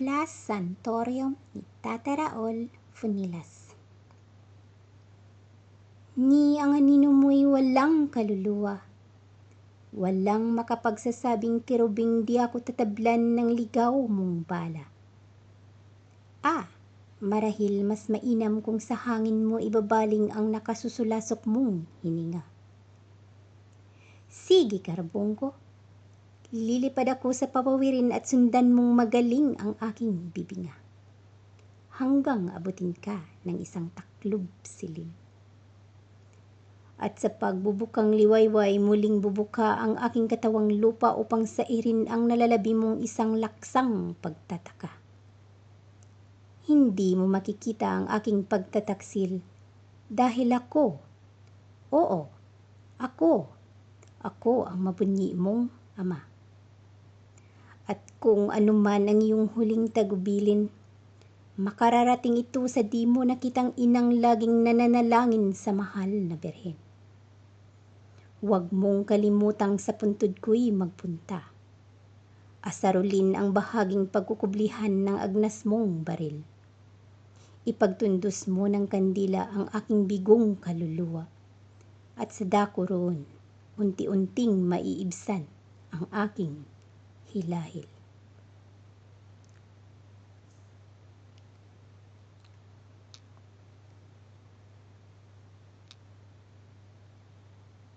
Plus Santorium ni Tataraol Funilas. Ni ang anino mo'y walang kaluluwa. Walang makapagsasabing kirubing di ako tatablan ng ligaw mong bala. Ah, marahil mas mainam kung sa hangin mo ibabaling ang nakasusulasok mong hininga. Sige, karbong ko. Lilipad ako sa papawirin at sundan mong magaling ang aking bibinga. Hanggang abutin ka ng isang taklob silim. At sa pagbubukang liwayway, muling bubuka ang aking katawang lupa upang sairin ang nalalabi mong isang laksang pagtataka. Hindi mo makikita ang aking pagtataksil dahil ako, oo, ako, ako ang mabunyi mong ama. At kung anuman ang iyong huling tagubilin, makararating ito sa di mo nakitang inang laging nananalangin sa mahal na berhen. Huwag mong kalimutang sa puntod ko'y magpunta. Asarulin ang bahaging pagkukublihan ng agnas mong baril. Ipagtundos mo ng kandila ang aking bigong kaluluwa. At sa dako roon, unti-unting maiibsan ang aking hilahil.